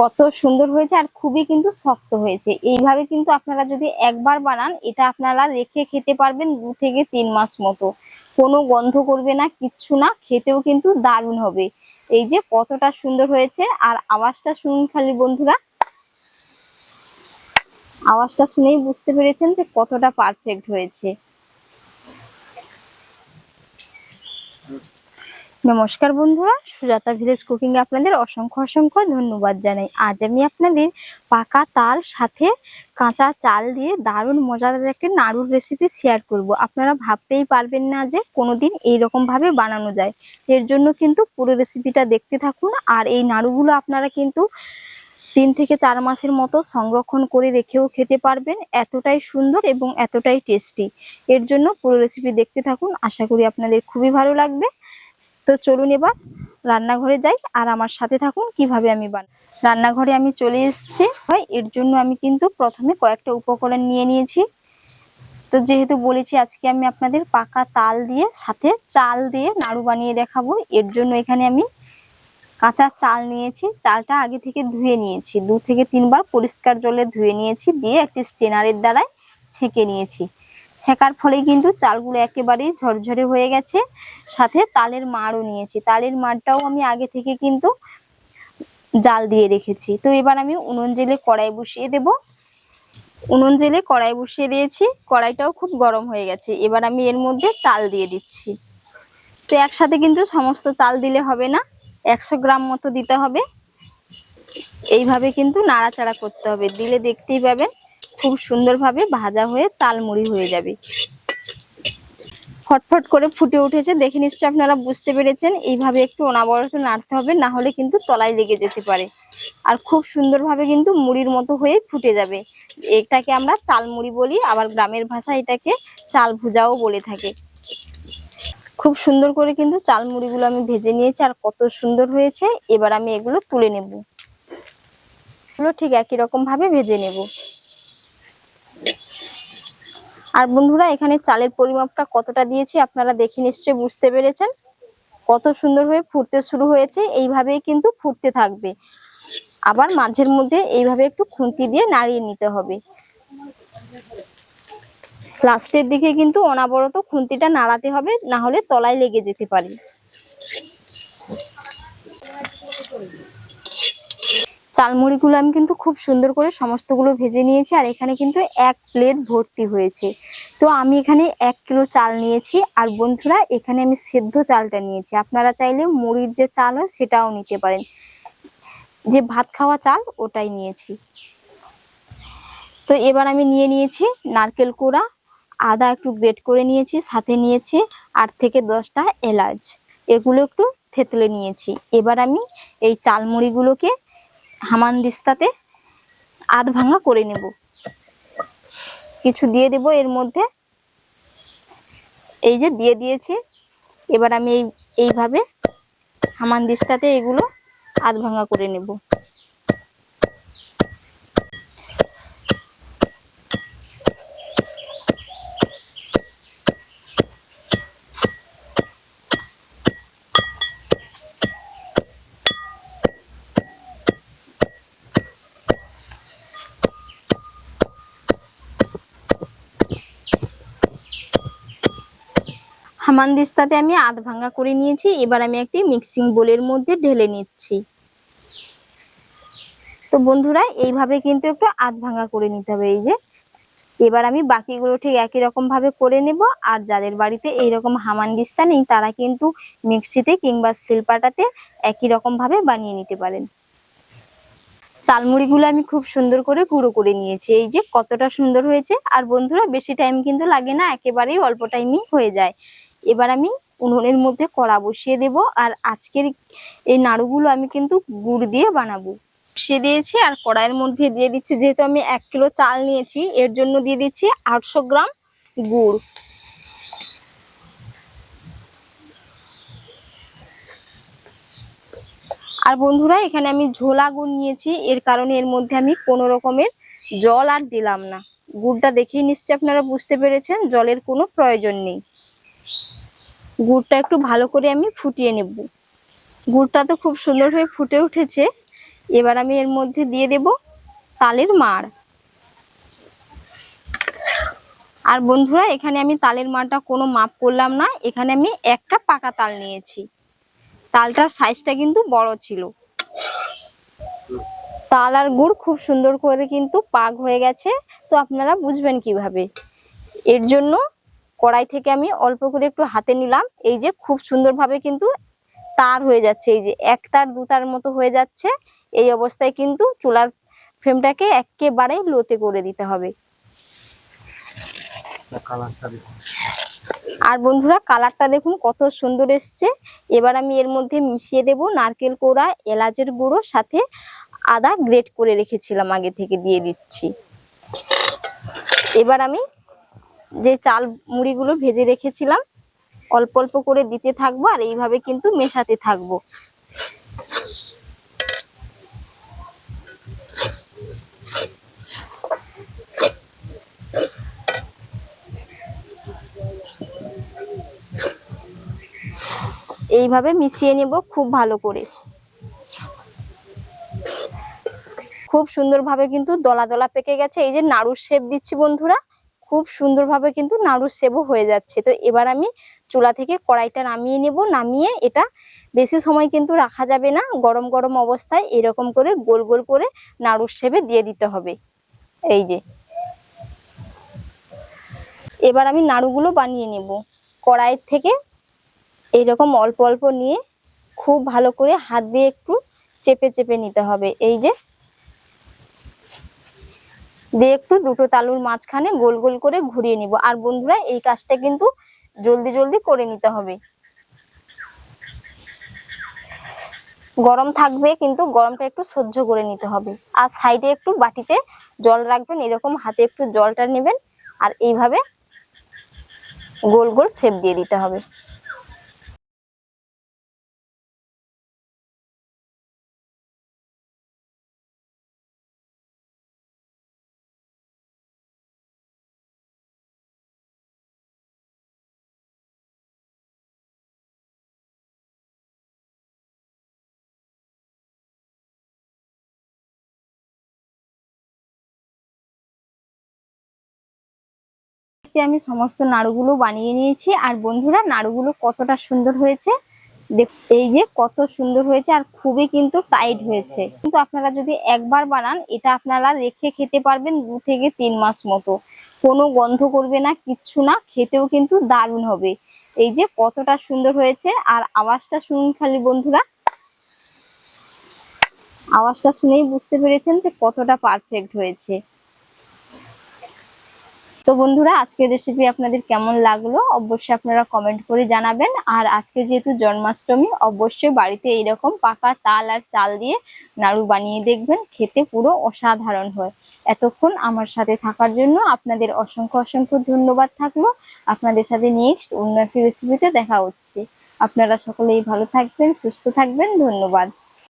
কত সুন্দর হয়েছে আর খুবই কিন্তু শক্ত হয়েছে। এইভাবে কিন্তু আপনারা যদি একবার বানান, এটা আপনারা রেখে খেতে পারবেন দু থেকে তিন মাস মতো। কোনো গন্ধ করবে না, কিচ্ছু না, খেতেও কিন্তু দারুণ হবে। এই যে কতটা সুন্দর হয়েছে, আর আওয়াজটা শুনুন খালি বন্ধুরা। আওয়াজটা শুনেই বুঝতে পেরেছেন যে কতটা পারফেক্ট হয়েছে। নমস্কার বন্ধুরা, সুজাতা ভিলেজ কুকিং এ আপনাদের অসংখ্য অসংখ্য ধন্যবাদ জানাই। আজ আমি আপনাদের পাকা তাল সাথে কাঁচা চাল দিয়ে দারুণ মজাদার একটি নাড়ুর রেসিপি শেয়ার করব। আপনারা ভাবতেই পারবেন না যে কোনোদিন এইরকম ভাবে বানানো যায়। এর জন্য কিন্তু পুরো রেসিপিটা দেখতে থাকুন আর এই নাড়ুগুলো আপনারা কিন্তু তিন থেকে চার মাসের মতো সংরক্ষণ করে রেখেও খেতে পারবেন। এতটাই সুন্দর এবং এতটাই টেস্টি এর জন্য পুরো রেসিপি দেখতে থাকুন। আশা করি আপনাদের খুবই ভালো লাগবে। তো চলুন এবার রান্নাঘরে যাই আর আমার সাথে থাকুন কীভাবে আমি বান রান্নাঘরে আমি চলে এসেছি। হয় এর জন্য আমি কিন্তু প্রথমে কয়েকটা উপকরণ নিয়ে নিয়েছি। তো যেহেতু বলেছি আজকে আমি আপনাদের পাকা তাল দিয়ে, সাথে চাল দিয়ে নাড়ু বানিয়ে দেখাবো, এর জন্য এখানে আমি কাঁচা চাল নিয়েছি। চালটা আগে থেকে ধুয়ে নিয়েছি। দু থেকে তিনবার পরিষ্কার জলে ধুয়ে নিয়েছি, দিয়ে একটি স্টেনারের দ্বারাই ছেঁকে নিয়েছি। ছেঁকার ফলে কিন্তু চালগুলো একেবারেই ঝরঝরে হয়ে গেছে। সাথে তালের মাড়ও নিয়েছি। তালের মাড়টাও আমি আগে থেকে কিন্তু জাল দিয়ে রেখেছি। তো এবার আমি উনুন জেলে কড়াই বসিয়ে দেব। উনুন জেলে কড়াই বসিয়ে দিয়েছি। কড়াইটাও খুব গরম হয়ে গেছে। এবার আমি এর মধ্যে চাল দিয়ে দিচ্ছি। তো একসাথে কিন্তু সমস্ত চাল দিলে হবে না। একশো গ্রাম মতো দিতে হবে। এইভাবে কিন্তু নাড়াচাড়া করতে হবে। দিলে দেখতেই পাবেন খুব সুন্দরভাবে ভাজা হয়ে চাল মুড়ি হয়ে যাবে। ফটফট করে ফুটে উঠেছে। দেখে নিশ্চয়ই আপনারা বুঝতে পেরেছেন। এইভাবে একটু অনাবরত নাড়তে হবে, না হলে কিন্তু তলায় লেগে যেতে পারে। আর খুব সুন্দরভাবে কিন্তু মুড়ির মতো হয়ে ফুটে যাবে। এটাকে আমরা চাল মুড়ি বলি, আবার গ্রামের ভাষায় এটাকে চাল ভুজাও বলে থাকে। খুব সুন্দর করে কিন্তু চাল মুড়িগুলো আমি ভেজে নিয়েছি আর কত সুন্দর হয়েছে। এবার আমি এগুলো তুলে নেব। ঠিক একই রকম ভাবে ভেজে নেব। আর বন্ধুরা, এখানে চালের পরিমাপটা কতটা দিয়েছি আপনারা দেখে নিশ্চয়ই বুঝতে পেরেছেন। কত সুন্দর হয়ে ফুটতে শুরু হয়েছে, এইভাবেই কিন্তু ফুটতে থাকবে। আবার মাঝের মধ্যে এইভাবে একটু খুন্তি দিয়ে নাড়িয়ে নিতে হবে। লাস্টের দিকে কিন্তু অনাবরত খুন্তিটা নাড়াতে হবে, না হলে তলায় লেগে যেতে পারে। চালমুড়িগুলো আমি কিন্তু খুব সুন্দর করে সমস্তগুলো ভেজে নিয়েছি, আর এখানে কিন্তু এক প্লেট ভর্তি হয়েছে। তো আমি এখানে এক কিলো চাল নিয়েছি, আর বন্ধুরা এখানে আমি সেদ্ধ চালটা নিয়েছি। আপনারা চাইলে মুড়ির যে চাল হয় সেটাও নিতে পারেন। যে ভাত খাওয়া চাল, ওটাই নিয়েছি। তো এবার আমি নিয়ে নিয়েছি নারকেল কোড়া, আদা একটু গ্রেট করে নিয়েছি, সাথে নিয়েছি আট থেকে দশটা এলাচ। এগুলো একটু থেতলে নিয়েছি। এবার আমি এই চালমুড়িগুলোকে হামান দিস্তাতে আধ ভাঙা করে নেব। কিছু দিয়ে দেব এর মধ্যে। এই যে দিয়ে দিয়েছি, এবার আমি এই এইভাবে হামান দিস্তাতে এগুলো আধ ভাঙা করে নেব। হামানদিস্তাতে আমি আধ ভাঙা করে নিয়েছি। এবার আমি একটি মিক্সিং বোলের মধ্যে ঢেলে নিচ্ছি। তো বন্ধুরা, এইভাবে কিন্তু একটু আধ ভাঙা করে নিতে হবে এই যে। এবার আমি বাকিগুলো ঠিক একই রকম ভাবে করে নেব। আর যাদের বাড়িতে এইরকম হামানদিস্তা নেই, তারা কিন্তু মিক্সিতে কিংবা শিলপাটাতে একই রকম ভাবে বানিয়ে নিতে পারেন। চালমুড়িগুলো আমি খুব সুন্দর করে গুঁড়ো করে নিয়েছি। এই যে কতটা সুন্দর হয়েছে। আর বন্ধুরা, বেশি টাইম কিন্তু লাগে না, একেবারেই অল্প টাইমই হয়ে যায়। এবার আমি উনুনের মধ্যে কড়া বসিয়ে দেব। আর আজকের এই নাড়ুগুলো আমি কিন্তু গুড় দিয়ে বানাবো। বসিয়ে দিয়েছি আর কড়াইয়ের মধ্যে দিয়ে দিচ্ছি, যেহেতু আমি এক কিলো চাল নিয়েছি, এর জন্য দিয়ে দিচ্ছি আটশো গ্রাম গুড়। আর বন্ধুরা, এখানে আমি ঝোলা গুড় নিয়েছি, এর কারণে এর মধ্যে আমি কোনো রকমের জল আর দিলাম না। গুড়টা দেখেই নিশ্চয়ই আপনারা বুঝতে পেরেছেন, জলের কোনো প্রয়োজন নেই। গুড়টা একটু ভালো করে আমি ফুটিয়ে নেব। গুড়টা তো খুব সুন্দর হয়ে ফুটে উঠেছে। এবার আমি এর মধ্যে দিয়ে দেব তালের মাড়। আর বন্ধুরা, এখানে আমি তালের মাড়টা কোনো মাপ করলাম না। এখানে আমি একটা পাকা তাল নিয়েছি। তালটার সাইজটা কিন্তু বড় ছিল। তাল আর গুড় খুব সুন্দর করে কিন্তু পাক হয়ে গেছে। তো আপনারা বুঝবেন কীভাবে। এর জন্য কড়াই থেকে আমি অল্প করে একটু হাতে নিলাম। এই যে খুব সুন্দরভাবে কিন্তু তার হয়ে যাচ্ছে। এই যে এক তার দু তার মতো হয়ে যাচ্ছে। এই অবস্থায় কিন্তু চুলার ফ্রেমটাকে একেবারে লোতে করে দিতে হবে। আর বন্ধুরা কালারটা দেখুন কত সুন্দর এসছে। এবার আমি এর মধ্যে মিশিয়ে দেব নারকেল কোড়া এলাচের গুঁড়ো সাথে আদা গ্রেট করে রেখেছিলাম আগে থেকে দিয়ে দিচ্ছি। এবার আমি যে চাল মুড়িগুলো ভেজে রেখেছিলাম, অল্প অল্প করে দিতে থাকব আর এইভাবে কিন্তু মেশাতে থাকব। এইভাবে মিশিয়ে নেব খুব ভালো করে। খুব সুন্দরভাবে কিন্তু দলা দলা পেকে গেছে। এই যে নাড়ুর শেপ দিচ্ছি বন্ধুরা খুব সুন্দরভাবে কিন্তু নাড়ুর শেপও হয়ে যাচ্ছে। তো এবার আমি চুলা থেকে কড়াইটা নামিয়ে নেব। নামিয়ে এটা বেশি সময় কিন্তু রাখা যাবে না। গরম গরম অবস্থায় এরকম করে গোল গোল করে নাড়ুর সেবে দিয়ে দিতে হবে। এই যে। এবার আমি নাড়ুগুলো বানিয়ে নেব। কড়াইয়ের থেকে এইরকম অল্প অল্প নিয়ে খুব ভালো করে হাত দিয়ে একটু চেপে চেপে নিতে হবে। এই যে দিয়ে একটু দুটো তালুর মাঝখানে গোল গোল করে ঘুরিয়ে নিব। আর বন্ধুরা, এই কাজটা কিন্তু জলদি জলদি করে নিতে হবে। গরম থাকবে কিন্তু গরমটা একটু সহ্য করে নিতে হবে। আর সাইডে একটু বাটিতে জল রাখবেন, এরকম হাতে একটু জলটা নেবেন, আর এইভাবে গোল গোল সেপ দিয়ে দিতে হবে। আজকে আমি সমস্ত নাড়ুগুলো বানিয়ে নিয়েছি। আর বন্ধুরা, নাড়ুগুলো কতটা সুন্দর হয়েছে? এই যে কত সুন্দর হয়েছে আর খুবই কিন্তু টাইট হয়েছে। কিন্তু আপনারা যদি একবার বানান, এটা আপনারা রেখে খেতে পারবেন দু থেকে তিন মাস মতো। কোনো গন্ধ করবে না, কিচ্ছু না, খেতেও কিন্তু দারুণ হবে। এই যে কতটা সুন্দর হয়েছে, আর আওয়াজটা শুনুন খালি বন্ধুরা। আওয়াজটা শুনেই বুঝতে পেরেছেন যে কতটা পারফেক্ট হয়েছে। তো বন্ধুরা, আজকের রেসিপি আপনাদের কেমন লাগল অবশ্যই আপনারা কমেন্ট করে জানাবেন। আর আজকে যেহেতু জন্মাষ্টমী, অবশ্যই বাড়িতে এইরকম পাকা তাল আর চাল দিয়ে নাড়ু বানিয়ে দেখবেন, খেতে পুরো অসাধারণ হয়। এতক্ষণ আমার সাথে থাকার জন্য আপনাদের অসংখ্য অসংখ্য ধন্যবাদ থাকল। আপনাদের সাথে নেক্সট অন্য একটি রেসিপিতে দেখা হচ্ছে। আপনারা সকলেই ভালো থাকবেন, সুস্থ থাকবেন, ধন্যবাদ।